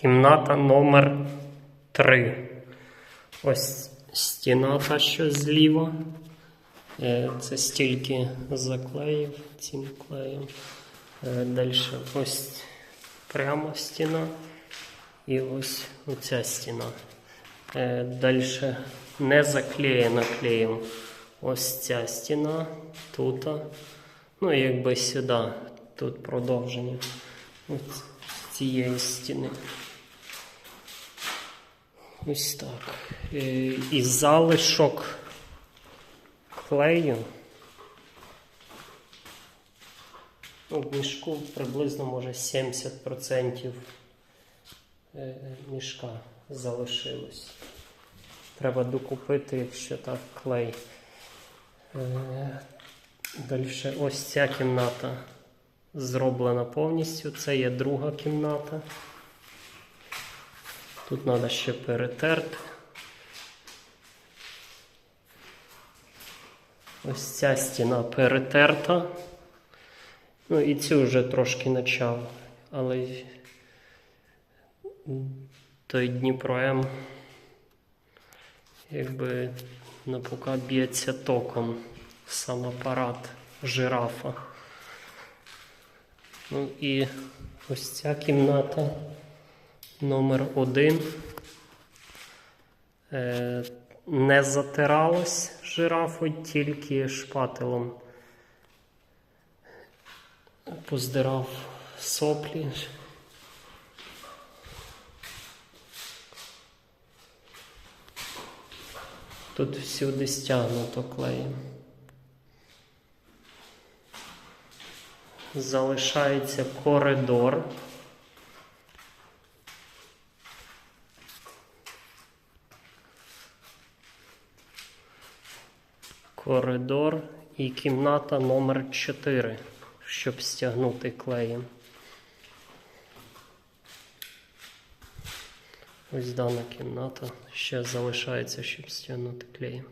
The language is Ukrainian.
Кімната номер 3. Ось стіна та, що зліва. Е, Це стільки заклеїв цим клеєм. Далі ось прямо стіна. І ось оця стіна. Далі не заклеєна клеєм. Ось ця стіна тут. Ну, і якби сюди. Тут продовження ось цієї стіни. Ось так. Е, І залишок клею. Ну, мішку приблизно може 70% е, мішка залишилось. Треба докупити, якщо так, клей. Далі ось ця кімната зроблена повністю. Це є друга кімната. Тут треба ще перетерти. Ось ця стіна перетерта. Ну і цю вже трошки почав. Але той Дніпро М якби напука б'ється током сам апарат жирафа. Ну і ось ця кімната номер один. Е, не затиралась жирафою, тільки шпателом поздирав соплі. Тут всюди стягнуто клеєм. Залишається коридор. Коридор і кімната номер 4, щоб стягнути клеєм. Ось дана кімната ще залишається, щоб стягнути клеєм.